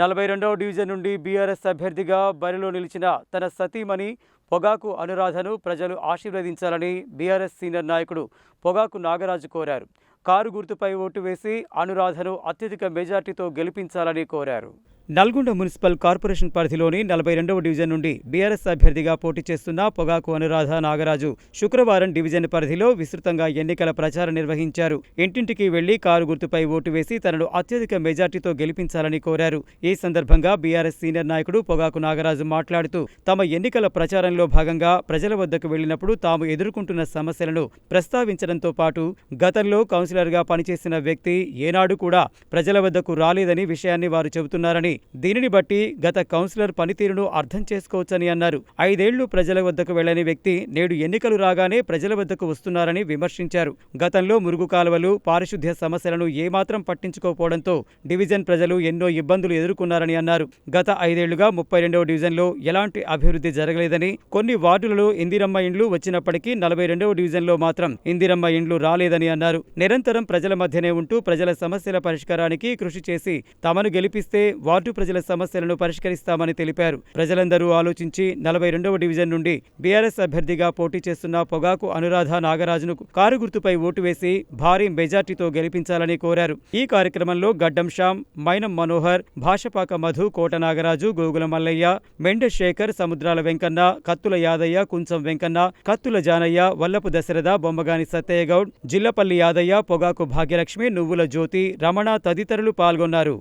నలభై రెండవ డివిజన్ నుండి బీఆర్ఎస్ అభ్యర్థిగా బరిలో నిలిచిన తన సతీమణి పొగాకు అనురాధను ప్రజలు ఆశీర్వదించాలని బీఆర్ఎస్ సీనియర్ నాయకుడు పొగాకు నాగరాజు కోరారు. కారు గుర్తుపై ఓటు వేసి అనురాధను అత్యధిక మెజార్టీతో గెలిపించాలని కోరారు. నల్గొండ మున్సిపల్ కార్పొరేషన్ పరిధిలోని నలభై రెండవ డివిజన్ నుండి బీఆర్ఎస్ అభ్యర్థిగా పోటీ చేస్తున్న పొగాకు అనురాధ నాగరాజు శుక్రవారం డివిజన్ పరిధిలో విస్తృతంగా ఎన్నికల ప్రచారం నిర్వహించారు. ఇంటింటికి వెళ్ళి కారు గుర్తుపై ఓటు వేసి తనను అత్యధిక మెజార్టీతో గెలిపించాలని కోరారు. ఈ సందర్భంగా బీఆర్ఎస్ సీనియర్ నాయకుడు పొగాకు నాగరాజు మాట్లాడుతూ తమ ఎన్నికల ప్రచారంలో భాగంగా ప్రజల వద్దకు వెళ్ళినప్పుడు తాము ఎదుర్కొంటున్న సమస్యలను ప్రస్తావించడంతో పాటు గతంలో కౌన్సిలర్గా పనిచేసిన వ్యక్తి ఏనాడు కూడా ప్రజల వద్దకు రాలేదని విషయాన్ని వారు చెబుతున్నారని దీనిని బట్టి గత కౌన్సిలర్ పనితీరును అర్థం చేసుకోవచ్చని అన్నారు. ఐదేళ్ళు ప్రజల వద్దకు వెళ్ళని వ్యక్తి నేడు ఎన్నికలు రాగానే ప్రజల వద్దకు వస్తున్నారని విమర్శించారు. గతంలో మురుగు కాలువలు పారిశుద్ధ్య సమస్యలను ఏమాత్రం పట్టించుకోకపోవడంతో డివిజన్ ప్రజలు ఎన్నో ఇబ్బందులు ఎదుర్కొన్నారని అన్నారు. గత ఐదేళ్ళుగా ముప్పై రెండవ డివిజన్లో ఎలాంటి అభివృద్ధి జరగలేదని కొన్ని వార్డులలో ఇందిరమ్మ ఇండ్లు వచ్చినప్పటికీ నలభై రెండవ డివిజన్లో మాత్రం ఇందిరమ్మ ఇండ్లు రాలేదని అన్నారు. నిరంతరం ప్రజల మధ్యనే ఉంటూ ప్రజల సమస్యల పరిష్కారానికి కృషి చేసి తమను గెలిపిస్తే వార్డు ప్రజల సమస్యలను పరిష్కరిస్తామని తెలిపారు. ప్రజలందరూ ఆలోచించి నలభై రెండవ డివిజన్ నుండి బీఆర్ఎస్ అభ్యర్థిగా పోటీ చేస్తున్న పొగాకు అనురాధ నాగరాజును కారు గుర్తుపై ఓటు వేసి భారీ మెజార్టీతో గెలిపించాలని కోరారు. ఈ కార్యక్రమంలో గడ్డం శ్యామ్ మైనం మనోహర్ భాషపాక మధు కోట నాగరాజు గోగుల మల్లయ్య మెండ శేఖర్ సముద్రాల వెంకన్న కత్తుల యాదయ్య కుంచం వెంకన్న కత్తుల జానయ్య వల్లపు దశరథ బొమ్మగాని సత్తయ్య గౌడ్ జిల్లపల్లి యాదయ్య పొగాకు భాగ్యలక్ష్మి నువ్వుల జ్యోతి రమణ తదితరులు పాల్గొన్నారు.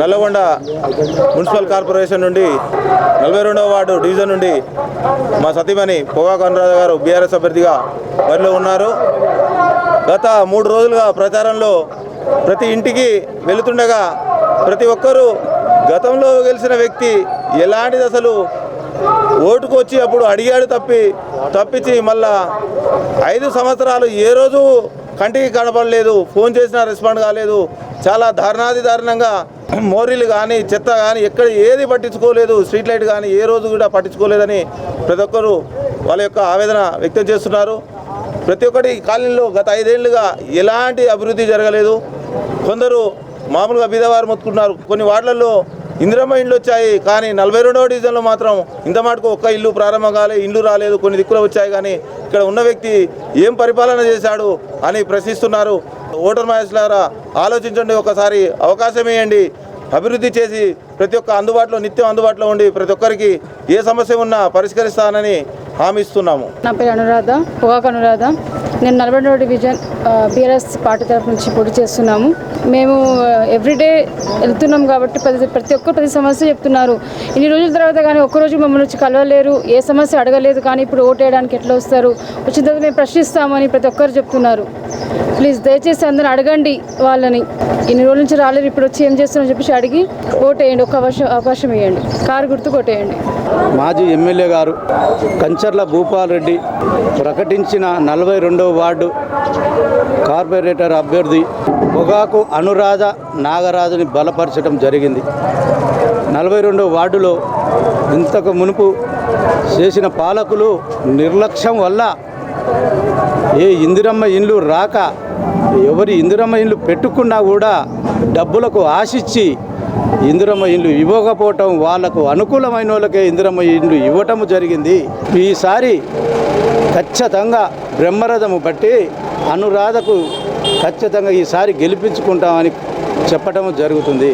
నల్లగొండ మున్సిపల్ కార్పొరేషన్ నుండి నలభై రెండవ వార్డు డివిజన్ నుండి మా సతీమణి పొగాకు అనురాధ గారు బీఆర్ఎస్ అభ్యర్థిగా బరిలో ఉన్నారు. గత మూడు రోజులుగా ప్రచారంలో ప్రతి ఇంటికి వెళుతుండగా ప్రతి ఒక్కరూ గతంలో గెలిచిన వ్యక్తి ఎలాంటిది అసలు? ఓటుకు వచ్చి అప్పుడు అడిగాడు తప్పి తప్పించి మళ్ళా ఐదు సంవత్సరాలు ఏ రోజు కంటికి కనపడలేదు ఫోన్ చేసినా రెస్పాండ్ కాలేదు. చాలా దారుణాది దారుణంగా మోరీలు కానీ చెత్త కానీ ఎక్కడ ఏది పట్టించుకోలేదు. స్ట్రీట్ లైట్ కానీ ఏ రోజు కూడా పట్టించుకోలేదని ప్రతి ఒక్కరు వాళ్ళ యొక్క ఆవేదన వ్యక్తం చేస్తున్నారు. ప్రతి ఒక్కటి కాలనీలో గత ఐదేళ్ళుగా ఎలాంటి అభివృద్ధి జరగలేదు. కొందరు మామూలుగా బీదవారు మొత్తుకుంటున్నారు కొన్ని వార్డులలో ఇందిరమ్మ ఇండ్లు వచ్చాయి కానీ నలభై రెండవ డివిజన్లో మాత్రం ఇంత మటుకు ఒక్క ఇల్లు ప్రారంభం కాలే ఇల్లు రాలేదు కొన్ని దిక్కులు వచ్చాయి కానీ ఇక్కడ ఉన్న వ్యక్తి ఏం పరిపాలన చేశాడు అని ప్రశ్నిస్తున్నారు. ఓటర్ మహేష్లారా ఆలోచించండి ఒకసారి అవకాశం ఇవ్వండి అభివృద్ధి చేసి ప్రతి ఒక్క అందుబాటులో నిత్యం అందుబాటులో ఉండి ప్రతి ఒక్కరికి ఏ సమస్య ఉన్నా పరిష్కరిస్తానని హామీ ఇస్తున్నాము. నా పేరు అనురాధ పొగాకు అనురాధ. నేను నలభై రెండవ డివిజన్ బీఆర్ఎస్ పార్టీ తరఫు నుంచి పోటీ చేస్తున్నాము. మేము ఎవ్రీడే వెళ్తున్నాం కాబట్టి ప్రతి ప్రతి ఒక్కరు ప్రతి సమస్య చెప్తున్నారు. ఇన్ని రోజుల తర్వాత కానీ ఒక్కరోజు మమ్మల్ని వచ్చి కలవలేరు. ఏ సమస్య అడగలేదు కానీ ఇప్పుడు ఓటు వేయడానికి ఎట్లా వస్తారు? వచ్చిన తర్వాత మేము ప్రశ్నిస్తామని ప్రతి ఒక్కరు చెప్తున్నారు. ప్లీజ్ దయచేసి అందరూ అడగండి వాళ్ళని. ఇన్ని రోజుల నుంచి రాలేరు ఇప్పుడు వచ్చి ఏం చేస్తున్నారని చెప్పేసి అడిగి ఓటేయండి ఒక అవకాశం అవకాశం ఇవ్వండి కారు గుర్తు కొట్టేయండి మాజీ ఎమ్మెల్యే గారు కంచర్ల భూపాల్ రెడ్డి ప్రకటించిన నలభై రెండవ వార్డు కార్పొరేటర్ అభ్యర్థి పొగాకు అనురాధ నాగరాజుని బలపరచడం జరిగింది. నలభై రెండవ వార్డులో ఇంతకు మునుపు చేసిన పాలకులు నిర్లక్ష్యం వల్ల ఏ ఇందిరమ్మ ఇండ్లు రాక ఎవరి ఇందిరమ్మ ఇండ్లు పెట్టుకున్నా కూడా డబ్బులకు ఆశించి ఇందిరమ్మ ఇండ్లు ఇవ్వకపోవటం వాళ్ళకు అనుకూలమైన వాళ్ళకే ఇందిరమ్మ ఇండ్లు ఇవ్వటం జరిగింది. ఈసారి ఖచ్చితంగా బ్రహ్మరథము బట్టి అనురాధకు ఖచ్చితంగా ఈసారి గెలిపించుకుంటామని చెప్పటం జరుగుతుంది.